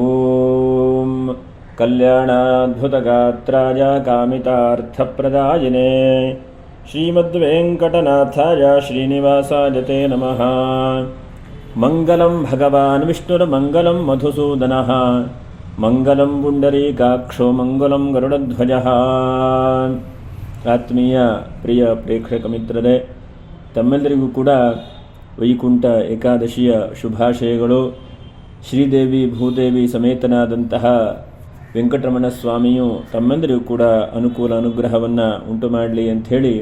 ॐ कल्याणाद्भुतगात्राय कामितार्थप्रदायिने श्रीमद्वेङ्कटनाथाय श्रीनिवासाय ते नमः मङ्गलं भगवान् विष्णुर्मङ्गलं मधुसूदनः मङ्गलं पुण्डरीकाक्षो मङ्गलं गरुडध्वजः ಆತ್ಮೀಯ ಪ್ರಿಯ ಪ್ರೇಕ್ಷಕ ಮಿತ್ರರೇ ತಮ್ಮೆಲ್ಲರಿಗೂ ಕೂಡ ವೈಕುಂಠ ಏಕಾದಶಿಯ ಶುಭಾಶಯಗಳು ಶ್ರೀದೇವಿ, ಭೂದೇವಿ ಸಮೇತನಾದಂತಹ ವೆಂಕಟರಮಣ ಸ್ವಾಮಿಯು ತಮ್ಮೆಂದರಿಗೂ ಕೂಡ ಅನುಕೂಲ ಅನುಗ್ರಹವನ್ನು ಉಂಟು ಮಾಡಲಿ ಅಂಥೇಳಿ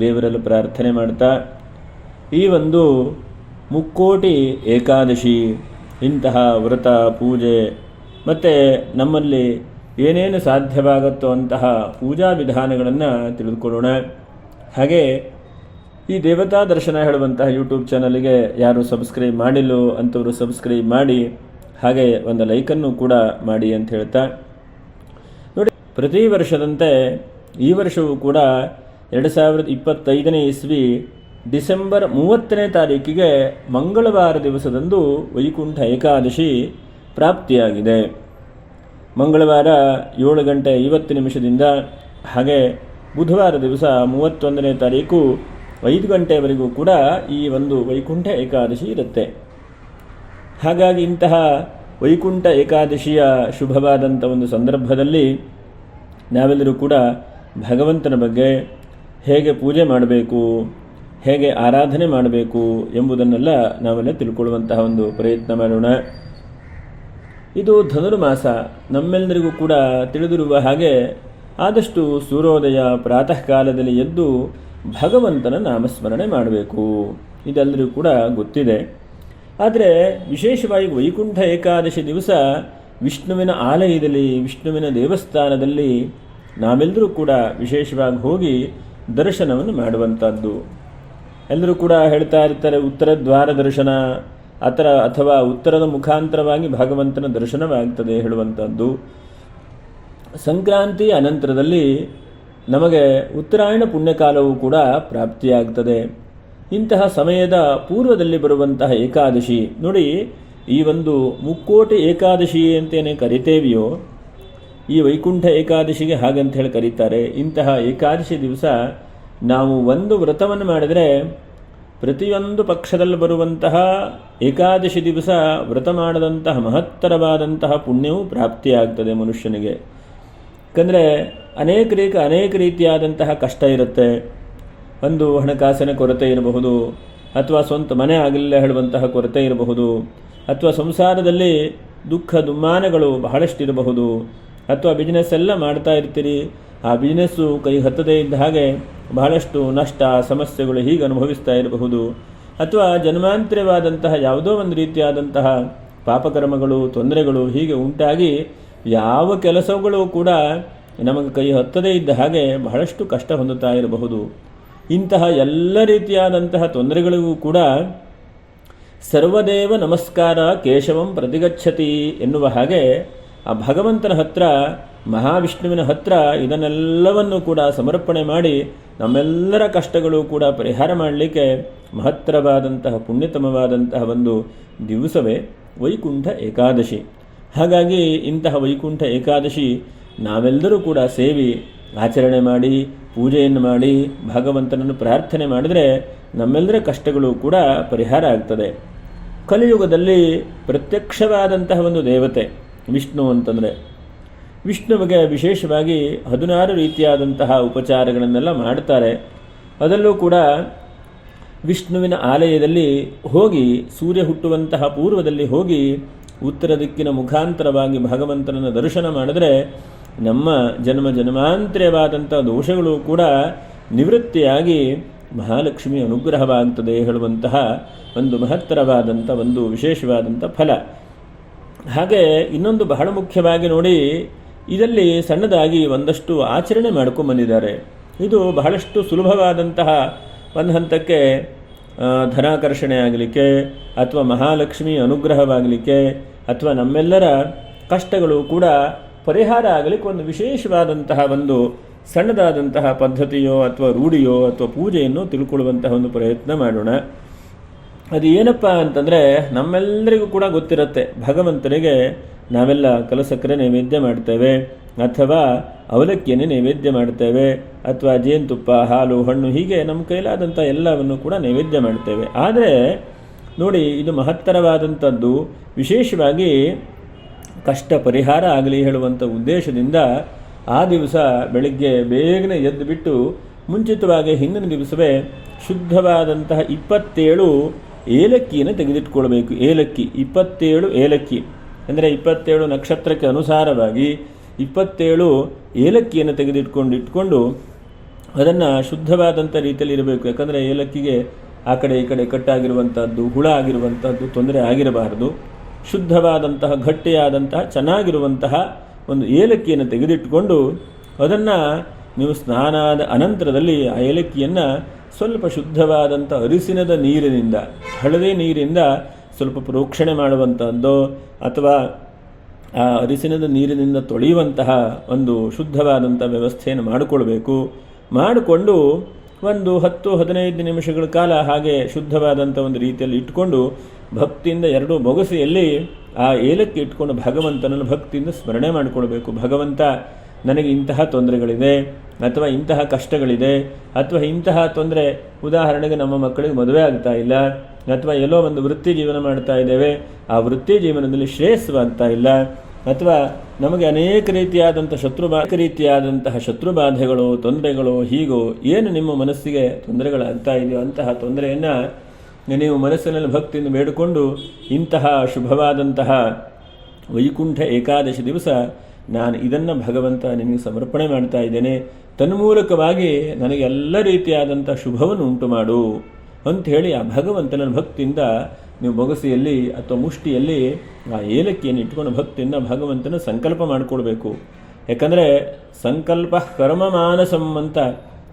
ದೇವರಲ್ಲಿ ಪ್ರಾರ್ಥನೆ ಮಾಡ್ತಾ, ಈ ಒಂದು ಮುಕ್ಕೋಟಿ ಏಕಾದಶಿ, ಇಂತಹ ವ್ರತ, ಪೂಜೆ, ಮತ್ತು ನಮ್ಮಲ್ಲಿ ಏನೇನು ಸಾಧ್ಯವಾಗುತ್ತೋ ಅಂತಹ ಪೂಜಾ ವಿಧಾನಗಳನ್ನು ತಿಳಿದುಕೊಳ್ಳೋಣ. ಹಾಗೆ ಈ ದೇವತಾ ದರ್ಶನ ಹೇಳುವಂತಹ ಯೂಟ್ಯೂಬ್ ಚಾನಲ್ಗೆ ಯಾರು ಸಬ್ಸ್ಕ್ರೈಬ್ ಮಾಡಿಲ್ಲೋ ಅಂಥವರು ಸಬ್ಸ್ಕ್ರೈಬ್ ಮಾಡಿ, ಹಾಗೆ ಒಂದು ಲೈಕನ್ನು ಕೂಡ ಮಾಡಿ ಅಂತ ಹೇಳ್ತಾ. ನೋಡಿ, ಪ್ರತಿ ವರ್ಷದಂತೆ ಈ ವರ್ಷವೂ ಕೂಡ ಎರಡು ಸಾವಿರದ ಇಪ್ಪತ್ತೈದನೇ ಇಸ್ವಿ ಡಿಸೆಂಬರ್ ಮೂವತ್ತನೇ ತಾರೀಕಿಗೆ ಮಂಗಳವಾರ ದಿವಸದಂದು ವೈಕುಂಠ ಏಕಾದಶಿ ಪ್ರಾಪ್ತಿಯಾಗಿದೆ. ಮಂಗಳವಾರ ಏಳು ಗಂಟೆ ಐವತ್ತು ನಿಮಿಷದಿಂದ, ಹಾಗೆ ಬುಧವಾರ ದಿವಸ ಮೂವತ್ತೊಂದನೇ ತಾರೀಕು ಐದು ಗಂಟೆಯವರೆಗೂ ಕೂಡ ಈ ಒಂದು ವೈಕುಂಠ ಏಕಾದಶಿ ಇರುತ್ತೆ. ಹಾಗಾಗಿ ಇಂತಹ ವೈಕುಂಠ ಏಕಾದಶಿಯ ಶುಭವಾದಂಥ ಒಂದು ಸಂದರ್ಭದಲ್ಲಿ ನಾವೆಲ್ಲರೂ ಕೂಡ ಭಗವಂತನ ಬಗ್ಗೆ ಹೇಗೆ ಪೂಜೆ ಮಾಡಬೇಕು, ಹೇಗೆ ಆರಾಧನೆ ಮಾಡಬೇಕು ಎಂಬುದನ್ನೆಲ್ಲ ನಾವೆಲ್ಲ ತಿಳ್ಕೊಳ್ಳುವಂತಹ ಒಂದು ಪ್ರಯತ್ನ ಮಾಡೋಣ. ಇದು ಧನುರ್ಮಾಸ. ನಮ್ಮೆಲ್ಲರಿಗೂ ಕೂಡ ತಿಳಿದಿರುವ ಹಾಗೆ ಆದಷ್ಟು ಸೂರ್ಯೋದಯ ಪ್ರಾತಃ ಕಾಲದಲ್ಲಿ ಎದ್ದು ಭಗವಂತನ ನಾಮಸ್ಮರಣೆ ಮಾಡಬೇಕು. ಇದೆಲ್ಲರೂ ಕೂಡ ಗೊತ್ತಿದೆ. ಆದರೆ ವಿಶೇಷವಾಗಿ ವೈಕುಂಠ ಏಕಾದಶಿ ದಿವಸ ವಿಷ್ಣುವಿನ ಆಲಯದಲ್ಲಿ, ವಿಷ್ಣುವಿನ ದೇವಸ್ಥಾನದಲ್ಲಿ ನಾವೆಲ್ಲರೂ ಕೂಡ ವಿಶೇಷವಾಗಿ ಹೋಗಿ ದರ್ಶನವನ್ನು ಮಾಡುವಂಥದ್ದು. ಎಲ್ಲರೂ ಕೂಡ ಹೇಳ್ತಾ ಇರ್ತಾರೆ, ಉತ್ತರ ದ್ವಾರ ದರ್ಶನ ಅತರ ಅಥವಾ ಉತ್ತರದ ಮುಖಾಂತರವಾಗಿ ಭಗವಂತನ ದರ್ಶನವಾಗ್ತದೆ ಹೇಳುವಂಥದ್ದು. ಸಂಕ್ರಾಂತಿ ಅನಂತರದಲ್ಲಿ ನಮಗೆ ಉತ್ತರಾಯಣ ಪುಣ್ಯಕಾಲವೂ ಕೂಡ ಪ್ರಾಪ್ತಿಯಾಗ್ತದೆ. ಇಂತಹ ಸಮಯದ ಪೂರ್ವದಲ್ಲಿ ಬರುವಂತಹ ಏಕಾದಶಿ, ನೋಡಿ, ಈ ಒಂದು ಮುಕ್ಕೋಟಿ ಏಕಾದಶಿ ಅಂತೇನೆ ಕರಿತೇವಿಯೋ, ಈ ವೈಕುಂಠ ಏಕಾದಶಿಗೆ ಹಾಗಂತ ಹೇಳಿ ಕರೀತಾರೆ. ಇಂತಹ ಏಕಾದಶಿ ದಿವಸ ನಾವು ಒಂದು ವ್ರತವನ್ನು ಮಾಡಿದರೆ ಪ್ರತಿಯೊಂದು ಪಕ್ಷದಲ್ಲಿ ಬರುವಂತಹ ಏಕಾದಶಿ ದಿವಸ ವ್ರತ ಮಾಡದಂತಹ ಮಹತ್ತರವಾದಂತಹ ಪುಣ್ಯವು ಪ್ರಾಪ್ತಿಯಾಗ್ತದೆ ಮನುಷ್ಯನಿಗೆ. ಯಾಕಂದರೆ ಅನೇಕ ರೀತಿ ಅನೇಕ ರೀತಿಯಾದಂತಹ ಕಷ್ಟ ಇರುತ್ತೆ. ಒಂದು ಹಣಕಾಸಿನ ಕೊರತೆ ಇರಬಹುದು, ಅಥವಾ ಸ್ವಂತ ಮನೆ ಆಗಲಿಲ್ಲ ಹೇಳುವಂತಹ ಕೊರತೆ ಇರಬಹುದು, ಅಥವಾ ಸಂಸಾರದಲ್ಲಿ ದುಃಖ, ದುಮ್ಮಾನಗಳು ಬಹಳಷ್ಟಿರಬಹುದು. ಅಥವಾ ಬಿಸ್ನೆಸ್ ಎಲ್ಲ ಮಾಡ್ತಾ ಇರ್ತೀರಿ, ಆ ಬಿಸ್ನೆಸ್ಸು ಕೈ ಹತ್ತದೇ ಇದ್ದ ಹಾಗೆ ಬಹಳಷ್ಟು ನಷ್ಟ, ಸಮಸ್ಯೆಗಳು ಹೀಗೆ ಅನುಭವಿಸ್ತಾ ಇರಬಹುದು. ಅಥವಾ ಜನ್ಮಾಂತರವಾದಂತಹ ಯಾವುದೋ ಒಂದು ರೀತಿಯಾದಂತಹ ಪಾಪಕರ್ಮಗಳು, ತೊಂದರೆಗಳು ಹೀಗೆ ಉಂಟಾಗಿ ಯಾವ ಕೆಲಸಗಳು ಕೂಡ ನಮಗೆ ಕೈ ಹತ್ತದೇ ಇದ್ದ ಹಾಗೆ ಬಹಳಷ್ಟು ಕಷ್ಟ ಹೊಂದುತ್ತಾ ಇರಬಹುದು. ಇಂತಹ ಎಲ್ಲ ರೀತಿಯಾದಂತಹ ತೊಂದರೆಗಳಿಗೂ ಕೂಡ ಸರ್ವದೇವ ನಮಸ್ಕಾರ ಕೇಶವಂ ಪ್ರತಿಗಚ್ಚತಿ ಎನ್ನುವ ಹಾಗೆ ಆ ಭಗವಂತನ ಹತ್ರ, ಮಹಾವಿಷ್ಣುವಿನ ಹತ್ರ ಇದನ್ನೆಲ್ಲವನ್ನು ಕೂಡ ಸಮರ್ಪಣೆ ಮಾಡಿ ನಮ್ಮೆಲ್ಲರ ಕಷ್ಟಗಳು ಕೂಡ ಪರಿಹಾರ ಮಾಡಲಿಕ್ಕೆ ಮಹತ್ತರವಾದಂತಹ ಪುಣ್ಯತಮವಾದಂತಹ ಒಂದು ದಿವಸವೇ ವೈಕುಂಠ ಏಕಾದಶಿ. ಹಾಗಾಗಿ ಇಂತಹ ವೈಕುಂಠ ಏಕಾದಶಿ ನಾವೆಲ್ಲರೂ ಕೂಡ ಸೇವಿ, ಆಚರಣೆ ಮಾಡಿ, ಪೂಜೆಯನ್ನು ಮಾಡಿ, ಭಗವಂತನನ್ನು ಪ್ರಾರ್ಥನೆ ಮಾಡಿದರೆ ನಮ್ಮೆಲ್ಲರ ಕಷ್ಟಗಳು ಕೂಡ ಪರಿಹಾರ ಆಗ್ತದೆ. ಕಲಿಯುಗದಲ್ಲಿ ಪ್ರತ್ಯಕ್ಷವಾದಂತಹ ಒಂದು ದೇವತೆ, ವಿಷ್ಣು ಅಂತಂದರೆ. ವಿಷ್ಣುವಿಗೆ ವಿಶೇಷವಾಗಿ ಹದಿನಾರು ರೀತಿಯಾದಂತಹ ಉಪಚಾರಗಳನ್ನೆಲ್ಲ ಮಾಡ್ತಾರೆ. ಅದರಲ್ಲೂ ಕೂಡ ವಿಷ್ಣುವಿನ ಆಲಯದಲ್ಲಿ ಹೋಗಿ, ಸೂರ್ಯ ಹುಟ್ಟುವಂತಹ ಪೂರ್ವದಲ್ಲಿ ಹೋಗಿ ಉತ್ತರ ದಿಕ್ಕಿನ ಮುಖಾಂತರವಾಗಿ ಭಗವಂತನನ್ನು ದರ್ಶನ ಮಾಡಿದರೆ ನಮ್ಮ ಜನ್ಮ ಜನ್ಮಾಂತರವಾದಂಥ ದೋಷಗಳು ಕೂಡ ನಿವೃತ್ತಿಯಾಗಿ ಮಹಾಲಕ್ಷ್ಮಿ ಅನುಗ್ರಹವಾಗ್ತದೆ ಹೇಳುವಂತಹ ಒಂದು ಮಹತ್ತರವಾದಂಥ ಒಂದು ವಿಶೇಷವಾದಂಥ ಫಲ. ಹಾಗೆ ಇನ್ನೊಂದು ಬಹಳ ಮುಖ್ಯವಾಗಿ ನೋಡಿ, ಇದರಲ್ಲಿ ಸಣ್ಣದಾಗಿ ಒಂದಷ್ಟು ಆಚರಣೆ ಮಾಡ್ಕೊಂಬಂದಿದ್ದಾರೆ. ಇದು ಬಹಳಷ್ಟು ಸುಲಭವಾದಂತಹ ಒಂದು ಹಂತಕ್ಕೆ ಧನಾಕರ್ಷಣೆ ಆಗಲಿಕ್ಕೆ ಅಥವಾ ಮಹಾಲಕ್ಷ್ಮಿ ಅನುಗ್ರಹವಾಗಲಿಕ್ಕೆ ಅಥವಾ ನಮ್ಮೆಲ್ಲರ ಕಷ್ಟಗಳು ಕೂಡ ಪರಿಹಾರ ಆಗಲಿಕ್ಕೆ ಒಂದು ವಿಶೇಷವಾದಂತಹ ಒಂದು ಸಣ್ಣದಾದಂತಹ ಪದ್ಧತಿಯೋ ಅಥವಾ ರೂಢಿಯೋ ಅಥವಾ ಪೂಜೆಯನ್ನು ತಿಳ್ಕೊಳ್ಳುವಂತಹ ಒಂದು ಪ್ರಯತ್ನ ಮಾಡೋಣ. ಅದು ಏನಪ್ಪ ಅಂತಂದರೆ ನಮ್ಮೆಲ್ಲರಿಗೂ ಕೂಡ ಗೊತ್ತಿರುತ್ತೆ. ಭಗವಂತನಿಗೆ ನಾವೆಲ್ಲ ಕಲಸಕ್ಕರೆ ನೈವೇದ್ಯ ಮಾಡ್ತೇವೆ. ಅಥವಾ ಅವಲಕ್ಕಿಯನ್ನು ನೈವೇದ್ಯ ಮಾಡ್ತೇವೆ ಅಥವಾ ಜೇನುತುಪ್ಪ, ಹಾಲು, ಹಣ್ಣು, ಹೀಗೆ ನಮ್ಮ ಕೈಲಾದಂಥ ಎಲ್ಲವನ್ನು ಕೂಡ ನೈವೇದ್ಯ ಮಾಡ್ತೇವೆ ಆದರೆ, ನೋಡಿ, ಇದು ಮಹತ್ತರವಾದಂಥದ್ದು. ವಿಶೇಷವಾಗಿ ಕಷ್ಟ ಪರಿಹಾರ ಆಗಲಿ ಹೇಳುವಂಥ ಉದ್ದೇಶದಿಂದ ಆ ದಿವಸ ಬೆಳಿಗ್ಗೆ ಬೇಗನೆ ಎದ್ದು ಬಿಟ್ಟು ಮುಂಚಿತವಾಗಿ ಹಿಂದಿನ ದಿವಸವೇ ಶುದ್ಧವಾದಂತಹ ಇಪ್ಪತ್ತೇಳು ಏಲಕ್ಕಿಯನ್ನು ತೆಗೆದಿಟ್ಕೊಳ್ಬೇಕು. ಏಲಕ್ಕಿ, ಇಪ್ಪತ್ತೇಳು ಏಲಕ್ಕಿ. ಅಂದರೆ ಇಪ್ಪತ್ತೇಳು ನಕ್ಷತ್ರಕ್ಕೆ ಅನುಸಾರವಾಗಿ ಇಪ್ಪತ್ತೇಳು ಏಲಕ್ಕಿಯನ್ನು ತೆಗೆದಿಟ್ಕೊಂಡು ಇಟ್ಕೊಂಡು ಅದನ್ನು ಶುದ್ಧವಾದಂಥ ರೀತಿಯಲ್ಲಿ ಇರಬೇಕು. ಯಾಕಂದರೆ ಏಲಕ್ಕಿಗೆ ಆ ಕಡೆ ಈ ಕಡೆ ಕಟ್ಟಾಗಿರುವಂಥದ್ದು ಹುಳ ಆಗಿರುವಂಥದ್ದು ತೊಂದರೆ ಆಗಿರಬಾರದು. ಶುದ್ಧವಾದಂತಹ, ಗಟ್ಟಿಯಾದಂತಹ, ಚೆನ್ನಾಗಿರುವಂತಹ ಒಂದು ಏಲಕ್ಕಿಯನ್ನು ತೆಗೆದಿಟ್ಟುಕೊಂಡು ಅದನ್ನು ನೀವು ಸ್ನಾನದ ಅನಂತರದಲ್ಲಿ ಆ ಏಲಕ್ಕಿಯನ್ನು ಸ್ವಲ್ಪ ಶುದ್ಧವಾದಂಥ ಅರಿಸಿನದ ನೀರಿನಿಂದ, ಹಳದಿ ನೀರಿಂದ ಸ್ವಲ್ಪ ಪ್ರೋಕ್ಷಣೆ ಮಾಡುವಂಥದ್ದು ಅಥವಾ ಆ ಅರಿಸಿನದ ನೀರಿನಿಂದ ತೊಳೆಯುವಂತಹ ಒಂದು ಶುದ್ಧವಾದಂಥ ವ್ಯವಸ್ಥೆಯನ್ನು ಮಾಡಿಕೊಳ್ಬೇಕು ಮಾಡಿಕೊಂಡು ಒಂದು ಹತ್ತು, ಹದಿನೈದು ನಿಮಿಷಗಳ ಕಾಲ ಹಾಗೆ ಶುದ್ಧವಾದಂಥ ಒಂದು ರೀತಿಯಲ್ಲಿ ಇಟ್ಕೊಂಡು ಭಕ್ತಿಯಿಂದ ಎರಡು ಬೊಗಸೆಯಲ್ಲಿ ಆ ಏಲಕ್ಕಿ ಇಟ್ಕೊಂಡು ಭಗವಂತನನ್ನು ಭಕ್ತಿಯಿಂದ ಸ್ಮರಣೆ ಮಾಡಿಕೊಳ್ಬೇಕು. ಭಗವಂತ ನನಗೆ ಇಂತಹ ತೊಂದರೆಗಳಿದೆ, ಅಥವಾ ಇಂತಹ ಕಷ್ಟಗಳಿದೆ, ಅಥವಾ ಇಂತಹ ತೊಂದರೆ, ಉದಾಹರಣೆಗೆ ನಮ್ಮ ಮಕ್ಕಳಿಗೆ ಮದುವೆ ಆಗ್ತಾ ಇಲ್ಲ, ಅಥವಾ ಎಲ್ಲೋ ಒಂದು ವೃತ್ತಿ ಜೀವನ ಮಾಡ್ತಾ ಇದ್ದೇವೆ, ಆ ವೃತ್ತಿ ಜೀವನದಲ್ಲಿ ಶ್ರೇಯಸ್ವಾಗ್ತಾ ಇಲ್ಲ, ಅಥವಾ ನಮಗೆ ಅನೇಕ ರೀತಿಯಾದಂಥ ಶತ್ರು ಅನೇಕ ರೀತಿಯಾದಂತಹ ಶತ್ರು ಬಾಧೆಗಳು, ತೊಂದರೆಗಳು, ಹೀಗೋ, ಏನು ನಿಮ್ಮ ಮನಸ್ಸಿಗೆ ತೊಂದರೆಗಳಾಗ್ತಾ ಇದೆಯೋ ಅಂತಹ ತೊಂದರೆಯನ್ನು ನೀವು ಮನಸ್ಸಿನಲ್ಲಿ ಭಕ್ತಿಯಿಂದ ಬೇಡಿಕೊಂಡು ಇಂತಹ ಶುಭವಾದಂತಹ ವೈಕುಂಠ ಏಕಾದಶಿ ದಿವಸ ನಾನು ಇದನ್ನು ಭಗವಂತ ನಿನಗೆ ಸಮರ್ಪಣೆ ಮಾಡ್ತಾ ಇದ್ದೇನೆ. ತನ್ಮೂಲಕವಾಗಿ ನನಗೆ ಎಲ್ಲ ರೀತಿಯಾದಂಥ ಶುಭವನ್ನು ಉಂಟು ಮಾಡು ಅಂಥೇಳಿ ಆ ಭಗವಂತನ ಭಕ್ತಿಯಿಂದ ನೀವು ಬೊಗಸೆಯಲ್ಲಿ ಅಥವಾ ಮುಷ್ಟಿಯಲ್ಲಿ ಆ ಏಲಕ್ಕಿಯನ್ನು ಇಟ್ಕೊಂಡು ಭಕ್ತಿಯಿಂದ ಭಗವಂತನ ಸಂಕಲ್ಪ ಮಾಡಿಕೊಡ್ಬೇಕು. ಯಾಕಂದರೆ ಸಂಕಲ್ಪ ಕರ್ಮ ಮಾನಸಂ ಅಂತ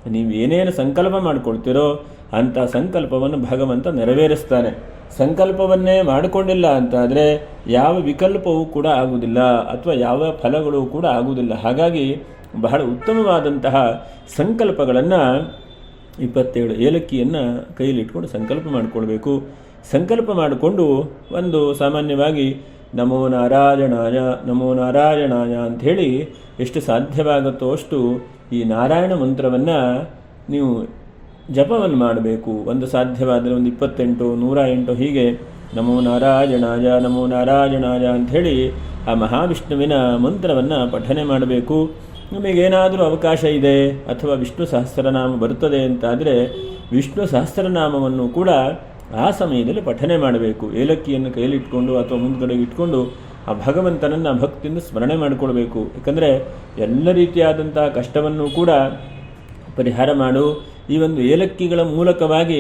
ನೀವು ಏನೇನು ಸಂಕಲ್ಪ ಮಾಡಿಕೊಳ್ತೀರೋ ಅಂಥ ಸಂಕಲ್ಪವನ್ನು ಭಗವಂತ ನೆರವೇರಿಸ್ತಾನೆ. ಸಂಕಲ್ಪವನ್ನೇ ಮಾಡಿಕೊಂಡಿಲ್ಲ ಅಂತಾದರೆ ಯಾವ ವಿಕಲ್ಪವೂ ಕೂಡ ಆಗುವುದಿಲ್ಲ ಅಥವಾ ಯಾವ ಫಲಗಳು ಕೂಡ ಆಗುವುದಿಲ್ಲ. ಹಾಗಾಗಿ ಬಹಳ ಉತ್ತಮವಾದಂತಹ ಸಂಕಲ್ಪಗಳನ್ನು ಇಪ್ಪತ್ತೇಳು ಏಲಕ್ಕಿಯನ್ನು ಕೈಯಲ್ಲಿಟ್ಕೊಂಡು ಸಂಕಲ್ಪ ಮಾಡಿಕೊಳ್ಬೇಕು. ಸಂಕಲ್ಪ ಮಾಡಿಕೊಂಡು ಒಂದು ಸಾಮಾನ್ಯವಾಗಿ ನಮೋ ನಾರಾಯಣಾಯ ನಮೋ ನಾರಾಯಣಾಯ ಅಂಥೇಳಿ ಎಷ್ಟು ಸಾಧ್ಯವಾಗುತ್ತೋ ಅಷ್ಟು ಈ ನಾರಾಯಣ ಮಂತ್ರವನ್ನು ನೀವು ಜಪವನ್ನು ಮಾಡಬೇಕು. ಒಂದು ಸಾಧ್ಯವಾದರೆ ಒಂದು ಇಪ್ಪತ್ತೆಂಟು ನೂರ ಎಂಟು ಹೀಗೆ ನಮೋ ನಾರಾಯಣಾಯ ನಮೋ ನಾರಾಯಣಾಯ ಅಂಥೇಳಿ ಆ ಮಹಾವಿಷ್ಣುವಿನ ಮಂತ್ರವನ್ನು ಪಠನೆ ಮಾಡಬೇಕು. ನಿಮಗೇನಾದರೂ ಅವಕಾಶ ಇದೆ ಅಥವಾ ವಿಷ್ಣು ಸಹಸ್ರನಾಮ ಬರುತ್ತದೆ ಅಂತಾದರೆ ವಿಷ್ಣು ಸಹಸ್ರನಾಮವನ್ನು ಕೂಡ ಆ ಸಮಯದಲ್ಲಿ ಪಠನೆ ಮಾಡಬೇಕು. ಏಲಕ್ಕಿಯನ್ನು ಕೈಲಿಟ್ಕೊಂಡು ಅಥವಾ ಮುಂದ್ಗಡೆಗೆ ಇಟ್ಕೊಂಡು ಆ ಭಗವಂತನನ್ನು ಭಕ್ತಿಯಿಂದ ಸ್ಮರಣೆ ಮಾಡಿಕೊಳ್ಬೇಕು. ಯಾಕಂದರೆ ಎಲ್ಲ ರೀತಿಯಾದಂತಹ ಕಷ್ಟವನ್ನು ಕೂಡ ಪರಿಹಾರ ಮಾಡು. ಈ ಒಂದು ಏಲಕ್ಕಿಗಳ ಮೂಲಕವಾಗಿ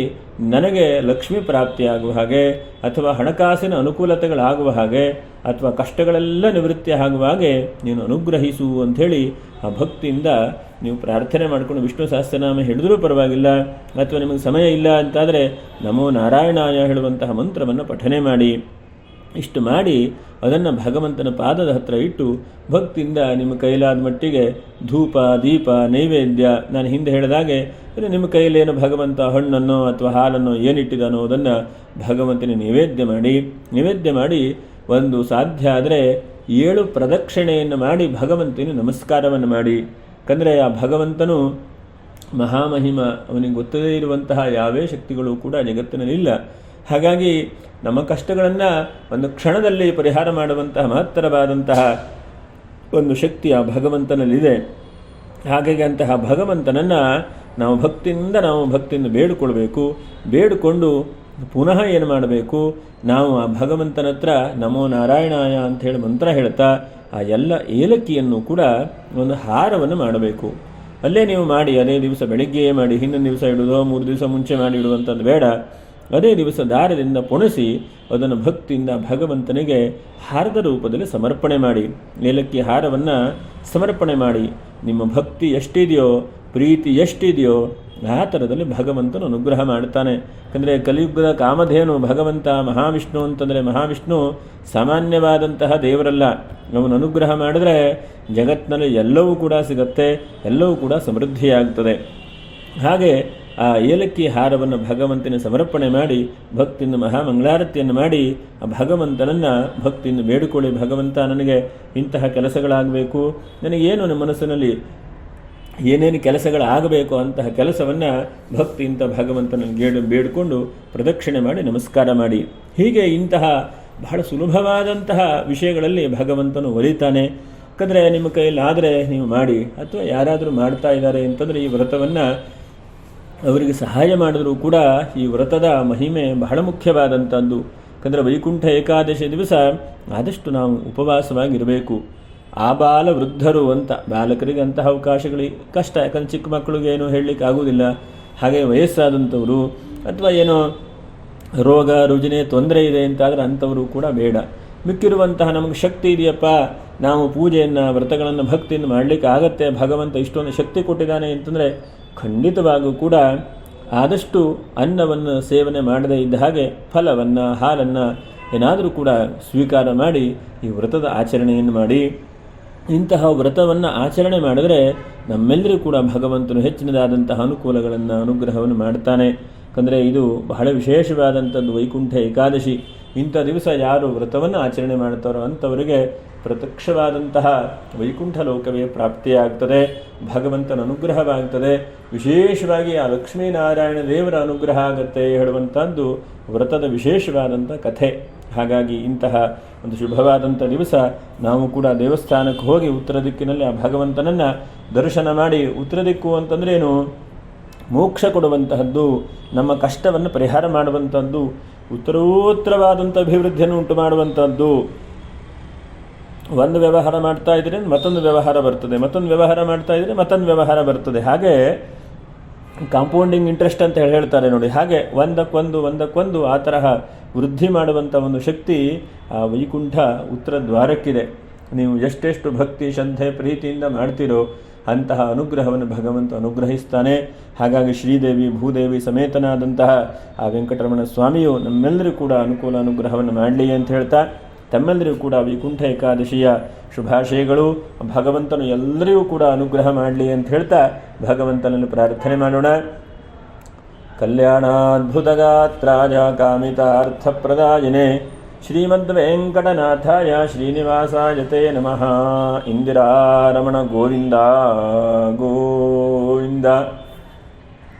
ನನಗೆ ಲಕ್ಷ್ಮಿ ಪ್ರಾಪ್ತಿಯಾಗುವ ಹಾಗೆ, ಅಥವಾ ಹಣಕಾಸಿನ ಅನುಕೂಲತೆಗಳಾಗುವ ಹಾಗೆ, ಅಥವಾ ಕಷ್ಟಗಳೆಲ್ಲ ನಿವೃತ್ತಿ ಆಗುವ ಹಾಗೆ ನೀನು ಅನುಗ್ರಹಿಸು ಅಂಥೇಳಿ ಆ ಭಕ್ತಿಯಿಂದ ನೀವು ಪ್ರಾರ್ಥನೆ ಮಾಡಿಕೊಂಡು ವಿಷ್ಣು ಸಹಸ್ರನಾಮ ಹೇಳಿದರೂ ಪರವಾಗಿಲ್ಲ, ಅಥವಾ ನಿಮಗೆ ಸಮಯ ಇಲ್ಲ ಅಂತಾದರೆ ನಮೋ ನಾರಾಯಣಾಯ ಹೇಳುವಂತಹ ಮಂತ್ರವನ್ನು ಪಠನೆ ಮಾಡಿ. ಇಷ್ಟು ಮಾಡಿ ಅದನ್ನು ಭಗವಂತನ ಪಾದದ ಹತ್ರ ಇಟ್ಟು ಭಕ್ತಿಯಿಂದ ನಿಮ್ಮ ಕೈಲಾದ ಮಟ್ಟಿಗೆ ಧೂಪ, ದೀಪ, ನೈವೇದ್ಯ, ನಾನು ಹಿಂದೆ ಹೇಳಿದಾಗೆ, ಅಂದರೆ ನಿಮ್ಮ ಕೈಲೇನು ಭಗವಂತ ಹಣ್ಣನ್ನು ಅಥವಾ ಹಾಲನ್ನು ಏನಿಟ್ಟಿದ್ದಾನೋ ಅದನ್ನು ಭಗವಂತನ ನೈವೇದ್ಯ ಮಾಡಿ ನೈವೇದ್ಯ ಮಾಡಿ ಒಂದು ಸಾಧ್ಯ ಆದರೆ ಏಳು ಪ್ರದಕ್ಷಿಣೆಯನ್ನು ಮಾಡಿ ಭಗವಂತನ ನಮಸ್ಕಾರವನ್ನು ಮಾಡಿ. ಯಾಕಂದರೆ ಆ ಭಗವಂತನು ಮಹಾಮಹಿಮ, ಅವನಿಗೆ ಗೊತ್ತದೇ ಇರುವಂತಹ ಯಾವೇ ಶಕ್ತಿಗಳು ಕೂಡ ಜಗತ್ತಿನಲ್ಲಿಲ್ಲ. ಹಾಗಾಗಿ ನಮ್ಮ ಕಷ್ಟಗಳನ್ನು ಒಂದು ಕ್ಷಣದಲ್ಲಿ ಪರಿಹಾರ ಮಾಡುವಂತಹ ಮಹತ್ತರವಾದಂತಹ ಒಂದು ಶಕ್ತಿ ಆ ಭಗವಂತನಲ್ಲಿದೆ. ಹಾಗಾಗಿ ಅಂತಹ ಭಗವಂತನನ್ನು ನಾವು ಭಕ್ತಿಯಿಂದ ನಾವು ಭಕ್ತಿಯಿಂದ ಬೇಡಿಕೊಳ್ಬೇಕು. ಬೇಡಿಕೊಂಡು ಪುನಃ ಏನು ಮಾಡಬೇಕು? ನಾವು ಆ ಭಗವಂತನ ಹತ್ರ ನಮೋ ನಾರಾಯಣಾಯ ಅಂಥೇಳಿ ಮಂತ್ರ ಹೇಳ್ತಾ ಆ ಎಲ್ಲ ಏಲಕ್ಕಿಯನ್ನು ಕೂಡ ಒಂದು ಹಾರವನ್ನು ಮಾಡಬೇಕು. ಅಲ್ಲೇ ನೀವು ಮಾಡಿ ಅದೇ ದಿವಸ ಬೆಳಿಗ್ಗೆಯೇ ಮಾಡಿ, ಹಿಂದಿನ ದಿವಸ ಇಡುವುದೋ ಮೂರು ದಿವಸ ಮುಂಚೆ ಮಾಡಿ ಇಡುವಂಥದ್ದು ಬೇಡ. ಅದೇ ದಿವಸ ದಾರದಿಂದ ಪುಣಿಸಿ ಅದನ್ನು ಭಕ್ತಿಯಿಂದ ಭಗವಂತನಿಗೆ ಹಾರದ ರೂಪದಲ್ಲಿ ಸಮರ್ಪಣೆ ಮಾಡಿ. ಏಲಕ್ಕಿ ಹಾರವನ್ನು ಸಮರ್ಪಣೆ ಮಾಡಿ. ನಿಮ್ಮ ಭಕ್ತಿ ಎಷ್ಟಿದೆಯೋ, ಪ್ರೀತಿ ಎಷ್ಟಿದೆಯೋ, ಆ ಥರದಲ್ಲಿ ಭಗವಂತನು ಅನುಗ್ರಹ ಮಾಡ್ತಾನೆ. ಯಾಕಂದರೆ ಕಲಿಯುಗದ ಕಾಮಧೇನು ಭಗವಂತ, ಮಹಾವಿಷ್ಣು ಅಂತಂದರೆ ಮಹಾವಿಷ್ಣು ಸಾಮಾನ್ಯವಾದಂತಹ ದೇವರಲ್ಲ. ಅವನು ಅನುಗ್ರಹ ಮಾಡಿದ್ರೆ ಜಗತ್ತಿನಲ್ಲಿ ಎಲ್ಲವೂ ಕೂಡ ಸಿಗತ್ತೆ, ಎಲ್ಲವೂ ಕೂಡ ಸಮೃದ್ಧಿಯಾಗ್ತದೆ. ಹಾಗೆ ಆ ಏಲಕ್ಕಿ ಹಾರವನ್ನು ಭಗವಂತನ ಸಮರ್ಪಣೆ ಮಾಡಿ, ಭಕ್ತಿಯಿಂದ ಮಹಾಮಂಗಳಾರತಿಯನ್ನು ಮಾಡಿ, ಆ ಭಗವಂತನನ್ನು ಭಕ್ತಿಯಿಂದ ಬೇಡಿಕೊಳ್ಳಿ, ಭಗವಂತ ನನಗೆ ಇಂತಹ ಕೆಲಸಗಳಾಗಬೇಕು, ನನಗೇನು ನನ್ನ ಮನಸ್ಸಿನಲ್ಲಿ ಏನೇನು ಕೆಲಸಗಳಾಗಬೇಕು ಅಂತಹ ಕೆಲಸವನ್ನು ಭಕ್ತಿಯಿಂದ ಭಗವಂತನ ಗೇಡು ಬೇಡಿಕೊಂಡು ಪ್ರದಕ್ಷಿಣೆ ಮಾಡಿ, ನಮಸ್ಕಾರ ಮಾಡಿ. ಹೀಗೆ ಇಂತಹ ಬಹಳ ಸುಲಭವಾದಂತಹ ವಿಷಯಗಳಲ್ಲಿ ಭಗವಂತನು ಒಲಿತಾನೆ. ಯಾಕಂದರೆ ನಿಮ್ಮ ಕೈಯಲ್ಲಿ ಆದರೆ ನೀವು ಮಾಡಿ, ಅಥವಾ ಯಾರಾದರೂ ಮಾಡ್ತಾ ಇದ್ದಾರೆ ಅಂತಂದರೆ ಈ ವ್ರತವನ್ನು ಅವರಿಗೆ ಸಹಾಯ ಮಾಡಿದರೂ ಕೂಡ ಈ ವ್ರತದ ಮಹಿಮೆ ಬಹಳ ಮುಖ್ಯವಾದಂಥದ್ದು ಯಾಕಂದರೆ ವೈಕುಂಠ ಏಕಾದಶಿ ದಿವಸ ಆದಷ್ಟು ನಾವು ಉಪವಾಸವಾಗಿರಬೇಕು. ಆ ಬಾಲ ವೃದ್ಧರು ಅಂತ, ಬಾಲಕರಿಗೆ ಅಂತಹ ಅವಕಾಶಗಳಿಗೆ ಕಷ್ಟ, ಯಾಕಂದರೆ ಚಿಕ್ಕ ಮಕ್ಕಳಿಗೆ ಏನು ಹೇಳಲಿಕ್ಕೆ ಆಗುವುದಿಲ್ಲ. ಹಾಗೆ ವಯಸ್ಸಾದಂಥವರು ಅಥವಾ ಏನೋ ರೋಗ, ರುಜಿನೆ ತೊಂದರೆ ಇದೆ ಅಂತಾದರೆ ಅಂಥವರು ಕೂಡ ಬೇಡ. ಮಿಕ್ಕಿರುವಂತಹ ನಮಗೆ ಶಕ್ತಿ ಇದೆಯಪ್ಪ. ನಾವು ಪೂಜೆಯನ್ನು, ವ್ರತಗಳನ್ನು ಭಕ್ತಿಯನ್ನು ಮಾಡಲಿಕ್ಕೆ ಆಗತ್ತೆ. ಭಗವಂತ ಇಷ್ಟೊಂದು ಶಕ್ತಿ ಕೊಟ್ಟಿದ್ದಾನೆ ಅಂತಂದರೆ ಖಂಡಿತವಾಗೂ ಕೂಡ ಆದಷ್ಟು ಅನ್ನವನ್ನು ಸೇವನೆ ಮಾಡದೇ ಇದ್ದ ಹಾಗೆ ಫಲವನ್ನು, ಹಾಲನ್ನು ಏನಾದರೂ ಕೂಡ ಸ್ವೀಕಾರ ಮಾಡಿ ಈ ವ್ರತದ ಆಚರಣೆಯನ್ನು ಮಾಡಿ. ಇಂತಹ ವ್ರತವನ್ನು ಆಚರಣೆ ಮಾಡಿದರೆ ನಮ್ಮೆಲ್ಲರಿಗೂ ಕೂಡ ಭಗವಂತನು ಹೆಚ್ಚಿನದಾದಂತಹ ಅನುಕೂಲಗಳನ್ನು, ಅನುಗ್ರಹವನ್ನು ಮಾಡ್ತಾನೆ. ಅಂದರೆ ಇದು ಬಹಳ ವಿಶೇಷವಾದಂಥದ್ದು ವೈಕುಂಠ ಏಕಾದಶಿ. ಇಂಥ ದಿವಸ ಯಾರು ವ್ರತವನ್ನು ಆಚರಣೆ ಮಾಡ್ತಾರೋ ಅಂಥವರಿಗೆ ಪ್ರತ್ಯಕ್ಷವಾದಂತಹ ವೈಕುಂಠ ಲೋಕವೇ ಪ್ರಾಪ್ತಿಯಾಗ್ತದೆ, ಭಗವಂತನ ಅನುಗ್ರಹವಾಗ್ತದೆ, ವಿಶೇಷವಾಗಿ ಆ ಲಕ್ಷ್ಮೀನಾರಾಯಣ ದೇವರ ಅನುಗ್ರಹ ಆಗತ್ತೆ ಹೇಳುವಂಥದ್ದು ವ್ರತದ ವಿಶೇಷವಾದಂಥ ಕಥೆ. ಹಾಗಾಗಿ ಇಂತಹ ಒಂದು ಶುಭವಾದಂಥ ದಿವಸ ನಾವು ಕೂಡ ದೇವಸ್ಥಾನಕ್ಕೆ ಹೋಗಿ ಉತ್ತರ ದಿಕ್ಕಿನಲ್ಲಿ ಆ ಭಗವಂತನನ್ನು ದರ್ಶನ ಮಾಡಿ ಉತ್ತರ ದಿಕ್ಕು ಅಂತಂದ್ರೇನು? ಮೋಕ್ಷ ಕೊಡುವಂತಹದ್ದು, ನಮ್ಮ ಕಷ್ಟವನ್ನು ಪರಿಹಾರ ಮಾಡುವಂಥದ್ದು ಉತ್ತರೋತ್ತರವಾದಂಥ ಅಭಿವೃದ್ಧಿಯನ್ನು ಉಂಟು ಮಾಡುವಂಥದ್ದು ಒಂದು ವ್ಯವಹಾರ ಮಾಡ್ತಾ ಇದ್ರೆ ಮತ್ತೊಂದು ವ್ಯವಹಾರ ಬರ್ತದೆ, ಮತ್ತೊಂದು ವ್ಯವಹಾರ ಮಾಡ್ತಾ ಇದ್ರೆ ಮತ್ತೊಂದು ವ್ಯವಹಾರ ಬರ್ತದೆ. ಹಾಗೆ ಕಾಂಪೌಂಡಿಂಗ್ ಇಂಟ್ರೆಸ್ಟ್ ಅಂತ ಹೇಳಿ ಹೇಳ್ತಾರೆ ನೋಡಿ. ಹಾಗೆ ಒಂದಕ್ಕೊಂದು ಒಂದಕ್ಕೊಂದು ಆ ತರಹ ವೃದ್ಧಿ ಮಾಡುವಂಥ ಒಂದು ಶಕ್ತಿ ಆ ವೈಕುಂಠ ಉತ್ತರ ದ್ವಾರಕ್ಕಿದೆ. ನೀವು ಎಷ್ಟೆಷ್ಟು ಭಕ್ತಿ, ಶ್ರದ್ಧೆ, ಪ್ರೀತಿಯಿಂದ ಮಾಡ್ತೀರೋ ಅಂತಹ ಅನುಗ್ರಹವನ್ನು ಭಗವಂತ ಅನುಗ್ರಹಿಸ್ತಾನೆ. ಹಾಗಾಗಿ ಶ್ರೀದೇವಿ, ಭೂದೇವಿ ಸಮೇತನಾದಂತಹ ಆ ವೆಂಕಟರಮಣ ಸ್ವಾಮಿಯು ನಮ್ಮೆಲ್ಲರೂ ಕೂಡ ಅನುಕೂಲ ಅನುಗ್ರಹವನ್ನು ಮಾಡಲಿ ಅಂತ ಹೇಳ್ತಾ ತಮ್ಮೆಲ್ಲರಿಗೂ ಕೂಡ ವೈಕುಂಠ ಏಕಾದಶಿಯ ಶುಭಾಶಯಗಳು. ಭಗವಂತನು ಎಲ್ಲರಿಗೂ ಕೂಡ ಅನುಗ್ರಹ ಮಾಡಲಿ ಅಂತ ಹೇಳ್ತಾ ಭಗವಂತನನ್ನು ಪ್ರಾರ್ಥನೆ ಮಾಡೋಣ. ಕಲ್ಯಾಣಾದ್ಭುತಗಾತ್ರಾಯ ಶ್ರೀಮದ್ ಶ್ರೀಮದ್ವೆಂಕಟನಾಥಾಯ ಶ್ರೀನಿವಾಸಾಯ ತೇ ನಮಃ. ಇಂದಿರಾರಮಣ ಗೋವಿಂದ ಗೋವಿಂದ.